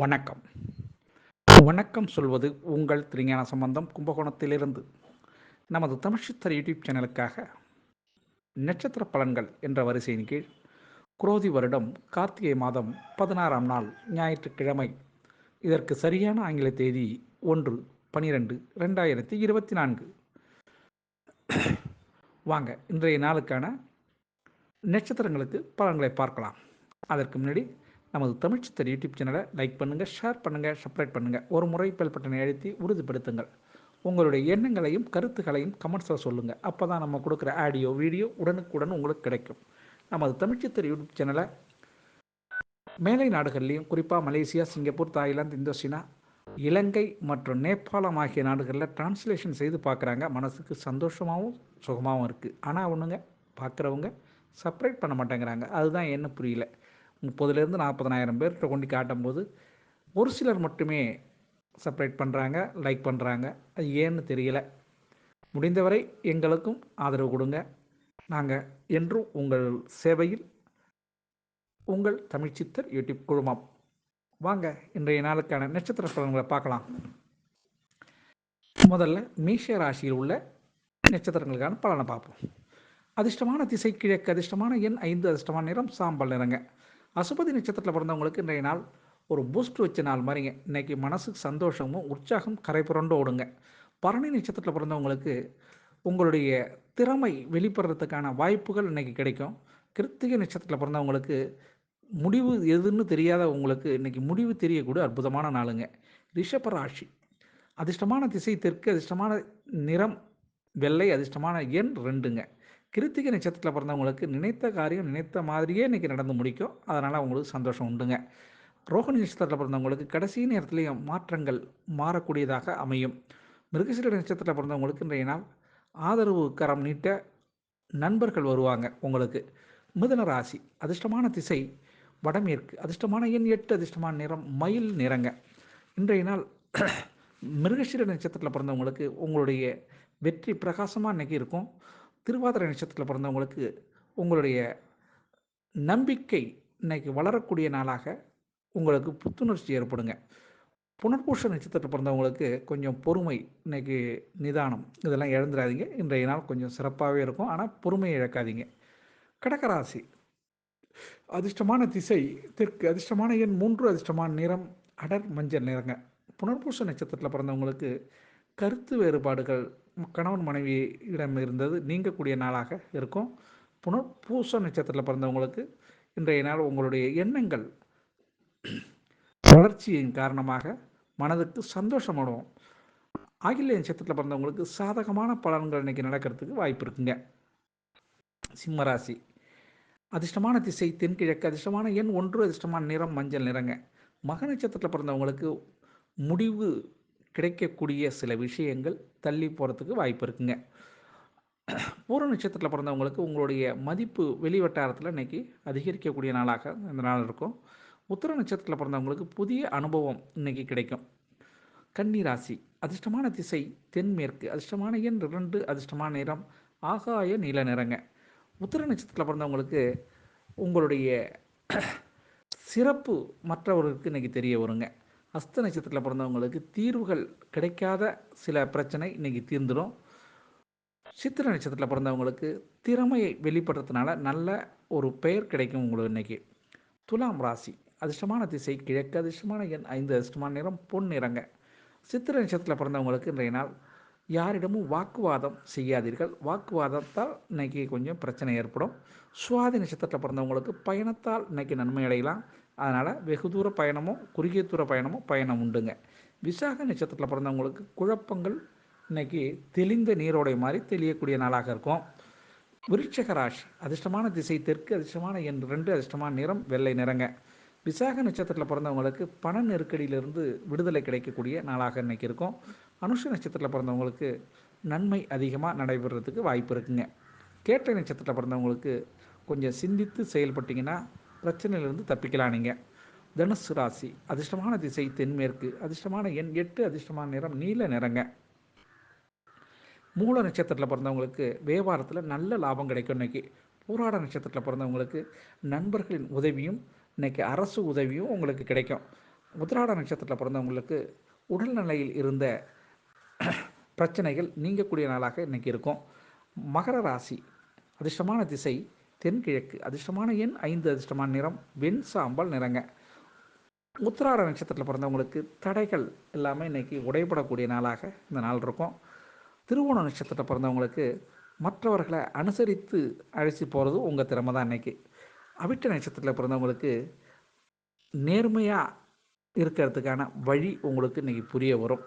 வணக்கம். வணக்கம் சொல்வது உங்கள் திருஞான சம்பந்தம் கும்பகோணத்திலிருந்து. நமது தமிழ்ச்சித்தர் யூடியூப் சேனலுக்காக நட்சத்திர பலன்கள் என்ற வரிசையின் கீழ் குரோதி வருடம் கார்த்திகை மாதம் பதினாறாம் நாள் ஞாயிற்றுக்கிழமை. இதற்கு சரியான ஆங்கில தேதி ஒன்று பனிரெண்டு ரெண்டாயிரத்தி இருபத்தி நான்கு. வாங்க இன்றைய நாளுக்கான நட்சத்திரங்களுக்கு பலன்களை பார்க்கலாம். அதற்கு முன்னாடி நமது தமிழ்ச்சித்தர் யூடியூப் சேனலை லைக் பண்ணுங்கள் ஷேர் பண்ணுங்கள் சப்ஸ்கிரைப் பண்ணுங்கள் ஒரு முறை பெல் பட்டனை அழுத்தி உறுதிப்படுத்துங்கள். உங்களுடைய எண்ணங்களையும் கருத்துக்களையும் கமெண்ட்ஸில் சொல்லுங்கள் அப்போ தான் நம்ம கொடுக்குற ஆடியோ வீடியோ உடனுக்குடன் உங்களுக்கு கிடைக்கும். நமது தமிழ்ச்சித்தர் யூடியூப் சேனலை மேலை நாடுகள்லேயும் குறிப்பாக மலேசியா சிங்கப்பூர் தாய்லாந்து இந்தோசினா இலங்கை மற்றும் நேபாளம் ஆகிய நாடுகளில் டிரான்ஸ்லேஷன் செய்து பார்க்குறாங்க. மனசுக்கு சந்தோஷமாகவும் சுகமாகவும் இருக்குது ஆனால் ஒன்றுங்க பார்க்குறவங்க சப்ரேட் பண்ண மாட்டேங்கிறாங்க. அதுதான் என்ன புரியல. முப்பதுலேருந்து நாற்பதனாயிரம் பேர்கிட்ட கொண்டு காட்டும்போது ஒரு சிலர் மட்டுமே செப்பரேட் பண்ணுறாங்க லைக் பண்ணுறாங்க அது ஏன்னு தெரியல. முடிந்தவரை எங்களுக்கும் ஆதரவு கொடுங்க. நாங்கள் என்றும் உங்கள் சேவையில் உங்கள் தமிழ்ச்சித்தர் யூடியூப் குழுமம். வாங்க இன்றைய நாளுக்கான நட்சத்திர பலன்களை பார்க்கலாம். முதல்ல மேஷ ராசியில் உள்ள நட்சத்திரங்களுக்கான பலனை பார்ப்போம். அதிர்ஷ்டமான திசை கிழக்கு அதிர்ஷ்டமான எண் ஐந்து அதிர்ஷ்டமான நிறம் சாம்பல் நிறங்க. அசுபதி நட்சத்திரத்தில் பிறந்தவங்களுக்கு இன்றைய நாள் ஒரு பூஸ்ட் வச்ச நாள் மாதிரிங்க. இன்றைக்கி மனசுக்கு சந்தோஷமும் உற்சாகம் கரை புரண்டு ஓடுங்க. பரணி நட்சத்திரத்தில் பிறந்தவங்களுக்கு உங்களுடைய திறமை வெளிப்படுறதுக்கான வாய்ப்புகள் இன்றைக்கி கிடைக்கும். கிருத்திகை நட்சத்திரத்தில் பிறந்தவங்களுக்கு முடிவு எதுன்னு தெரியாத உங்களுக்கு இன்றைக்கி முடிவு தெரியக்கூடிய அற்புதமான நாளுங்க. ரிஷபராசி அதிர்ஷ்டமான திசை தெற்கு அதிர்ஷ்டமான நிறம் வெள்ளை அதிர்ஷ்டமான எண் ரெண்டுங்க. கிருத்திகை நட்சத்திரத்தில் பிறந்தவங்களுக்கு நினைத்த காரியம் நினைத்த மாதிரியே இன்றைக்கி நடந்து முடிக்கும். அதனால் அவங்களுக்கு சந்தோஷம் உண்டுங்க. ரோஹிணி நட்சத்திரத்தில் பிறந்தவங்களுக்கு கடைசி நேரத்துலேயும் மாற்றங்கள் மாறக்கூடியதாக அமையும். மிருகசீர நட்சத்திரத்தில் பிறந்தவங்களுக்கு இன்றைய நாள் ஆதரவு கரம் நீட்ட நண்பர்கள் வருவாங்க உங்களுக்கு. மிதன ராசி அதிர்ஷ்டமான திசை வடமேற்கு அதிர்ஷ்டமான எண் எட்டு அதிர்ஷ்டமான நிறம் மயில் நிறங்க. இன்றைய நாள் மிருகசீர நட்சத்திரத்தில் பிறந்தவங்களுக்கு உங்களுடைய வெற்றி பிரகாசமாக இன்றைக்கி இருக்கும். திருவாதிரை நட்சத்திரத்தில் பிறந்தவங்களுக்கு உங்களுடைய நம்பிக்கை இன்னைக்கு வளரக்கூடிய நாளாக உங்களுக்கு புத்துணர்ச்சி ஏற்படுங்க. புனர்பூஷ நட்சத்திரத்தில் பிறந்தவங்களுக்கு கொஞ்சம் பொறுமை இன்னைக்கு நிதானம். இதெல்லாம் இழந்துடாதீங்க. இன்றைய நாள் கொஞ்சம் சிறப்பாகவே இருக்கும். ஆனால் பொறுமையை இழக்காதீங்க. கடகராசி. அதிர்ஷ்டமான திசை தெற்கு அதிர்ஷ்டமான எண் மூன்று அதிர்ஷ்டமான நிறம் அடர் மஞ்சள் நிறங்க. புனர்பூச நட்சத்திரத்தில் பிறந்தவங்களுக்கு கருத்து வேறுபாடுகள் கணவன் மனைவியிடம் இருந்தது நீங்கக்கூடிய நாளாக இருக்கும். புனர் பூச நட்சத்திரத்தில் பிறந்தவங்களுக்கு இன்றைய நாள் உங்களுடைய எண்ணங்கள் வளர்ச்சியின் காரணமாக மனதுக்கு சந்தோஷமடைவோம் ஆகில நட்சத்திரத்தில் பிறந்தவங்களுக்கு சாதகமான பலன்கள் இன்னைக்கு நடக்கிறதுக்கு வாய்ப்பு இருக்குங்க. சிம்மராசி அதிர்ஷ்டமான திசை தென்கிழக்கு அதிர்ஷ்டமான எண் ஒன்று அதிர்ஷ்டமான நிறம் மஞ்சள் நிறங்க. மக நட்சத்திரத்தில் பிறந்தவங்களுக்கு முடிவு கிடைக்கக்கூடிய சில விஷயங்கள் தள்ளி போகிறதுக்கு வாய்ப்பு இருக்குங்க. பூர நட்சத்திரத்தில் பிறந்தவங்களுக்கு உங்களுடைய மதிப்பு வெளி வட்டாரத்தில் இன்றைக்கி அதிகரிக்கக்கூடிய நாளாக இந்த நாள் இருக்கும். உத்தர நட்சத்திரத்தில் பிறந்தவங்களுக்கு புதிய அனுபவம் இன்றைக்கி கிடைக்கும். கன்னி ராசி அதிர்ஷ்டமான திசை தென்மேற்கு அதிர்ஷ்டமான எண் இரண்டு அதிர்ஷ்டமான நிறம் ஆகாய நீல நிறங்க. உத்தர நட்சத்திரத்தில் பிறந்தவங்களுக்கு உங்களுடைய சிறப்பு மற்றவர்களுக்கு இன்றைக்கி தெரிய வருங்க. அஸ்த நட்சத்திரத்தில் பிறந்தவங்களுக்கு தீர்வுகள் கிடைக்காத சில பிரச்சனை இன்றைக்கி தீர்ந்துடும் சித்திர நட்சத்திரத்தில் பிறந்தவங்களுக்கு திறமையை வெளிப்படுறதுனால நல்ல ஒரு பெயர் கிடைக்கும் உங்களுக்கு இன்றைக்கி துலாம் ராசி அதிர்ஷ்டமான திசை கிழக்கு அதிர்ஷ்டமான எண் ஐந்து அதிர்ஷ்டமான நிறம் பொன் நிறங்க. சித்திர நட்சத்திரத்தில் பிறந்தவங்களுக்கு இன்றைய நாள் யாரிடமும் வாக்குவாதம் செய்யாதீர்கள். வாக்குவாதத்தால் இன்றைக்கி கொஞ்சம் பிரச்சனை ஏற்படும். சுவாதி நட்சத்திரத்தில் பிறந்தவங்களுக்கு பயணத்தால் இன்றைக்கி நன்மை அடையலாம். அதனால் வெகு தூர பயணமோ குறுகிய தூர பயணமோ பயணம் உண்டுங்க. விசாக நட்சத்திரத்தில் பிறந்தவங்களுக்கு குழப்பங்கள் இன்னைக்கு தெளிந்த நீரோடை மாதிரி தெளியக்கூடிய நாளாக இருக்கும். விருட்சக ராசி அதிர்ஷ்டமான திசை தெற்கு அதிர்ஷ்டமான எண் ரெண்டு அதிர்ஷ்டமான நிறம் வெள்ளை நிறங்க. விசாக நட்சத்திரத்தில் பிறந்தவங்களுக்கு பண நெருக்கடியிலிருந்து விடுதலை கிடைக்கக்கூடிய நாளாக இன்றைக்கி இருக்கும். அனுஷ நட்சத்திரத்தில் பிறந்தவங்களுக்கு நன்மை அதிகமாக நடைபெறுறதுக்கு வாய்ப்பு இருக்குங்க. கேட்டை நட்சத்திரத்தில் பிறந்தவங்களுக்கு கொஞ்சம் சிந்தித்து செயல்பட்டிங்கன்னா பிரச்சனையிலிருந்து தப்பிக்கலாம் நீங்கள் தனுசு ராசி அதிர்ஷ்டமான திசை தென்மேற்கு அதிர்ஷ்டமான எண் எட்டு அதிர்ஷ்டமான நிறம் நீல நிறங்க. மூல நட்சத்திரத்தில் பிறந்தவங்களுக்கு வியாபாரத்தில் நல்ல லாபம் கிடைக்கும் இன்னைக்கு. போராட நட்சத்திரத்தில் பிறந்தவங்களுக்கு நண்பர்களின் உதவியும் இன்னைக்கு அரசு உதவியும் உங்களுக்கு கிடைக்கும். உத்திராட நட்சத்திரத்தில் பிறந்தவங்களுக்கு உடல்நிலையில் இருந்த பிரச்சனைகள் நீங்கக்கூடிய நாளாக இன்றைக்கி இருக்கும். மகர ராசி அதிர்ஷ்டமான திசை தென்கிழக்கு அதிர்ஷ்டமான எண் ஐந்து அதிர்ஷ்டமான நிறம் வெண் சாம்பல் நிறங்க. உத்திராட நட்சத்திரத்தில் பிறந்தவங்களுக்கு தடைகள் எல்லாமே இன்றைக்கி உடைபடக்கூடிய நாளாக இந்த நாள் இருக்கும். திருவோண நட்சத்திரத்தில் பிறந்தவங்களுக்கு மற்றவர்களை அனுசரித்து அழைச்சி போகிறது உங்கள் திறமை தான் இன்றைக்கி அவிட்ட நட்சத்திரத்தில் பிறந்தவங்களுக்கு நேர்மையாக இருக்கிறதுக்கான வழி உங்களுக்கு இன்றைக்கி புரிய வரும்.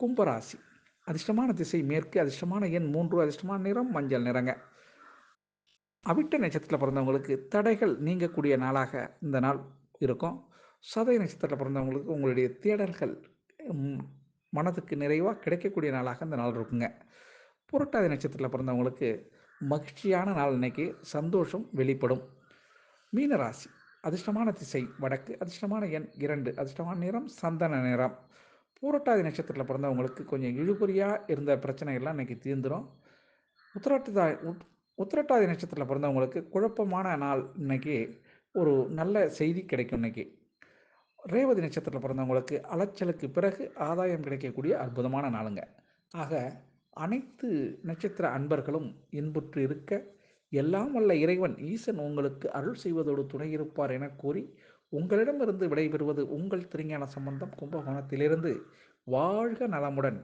கும்பராசி அதிர்ஷ்டமான திசை மேற்கு அதிர்ஷ்டமான எண் மூன்று அதிர்ஷ்டமான நிறம் மஞ்சள் நிறங்க. அவிட்ட நட்சத்திரத்தில் பிறந்தவங்களுக்கு தடைகள் நீங்கக்கூடிய நாளாக இந்த நாள் இருக்கும். சதய நட்சத்திரத்தில் பிறந்தவங்களுக்கு உங்களுடைய தேடல்கள் மனதுக்கு நிறைவாக கிடைக்கக்கூடிய நாளாக இந்த நாள் இருக்குங்க. புரட்டாதி நட்சத்திரத்தில் பிறந்தவங்களுக்கு மகிழ்ச்சியான நாள் இன்னைக்கு சந்தோஷம் வெளிப்படும். மீனராசி அதிர்ஷ்டமான திசை வடக்கு அதிர்ஷ்டமான எண் இரண்டு அதிர்ஷ்டமான நிறம் சந்தன நிறம். பூரட்டாதி நட்சத்திரத்தில் பிறந்தவங்களுக்கு கொஞ்சம் இழுபறியாக இருந்த பிரச்சனைகள்லாம் இன்றைக்கி தீர்ந்துடும் உத்திரட்டா உத்திரட்டாதி நட்சத்திரத்தில் பிறந்தவங்களுக்கு குழப்பமான நாள் இன்னைக்கு ஒரு நல்ல செய்தி கிடைக்கும் இன்னைக்கு. ரேவதி நட்சத்திரத்தில் பிறந்தவங்களுக்கு அலைச்சலுக்கு பிறகு ஆதாயம் கிடைக்கக்கூடிய அற்புதமான நாளுங்க. ஆக அனைத்து நட்சத்திர அன்பர்களும் இன்புற்று இருக்க எல்லாம் வல்ல இறைவன் ஈசன் உங்களுக்கு அருள் செய்வதோடு துணை இருப்பார் என கூறி உங்களிடமிருந்து விடைபெறுவது உங்கள் திருஞான சம்பந்தம் கும்பகோணத்திலிருந்து வாழ்க நலமுடன்.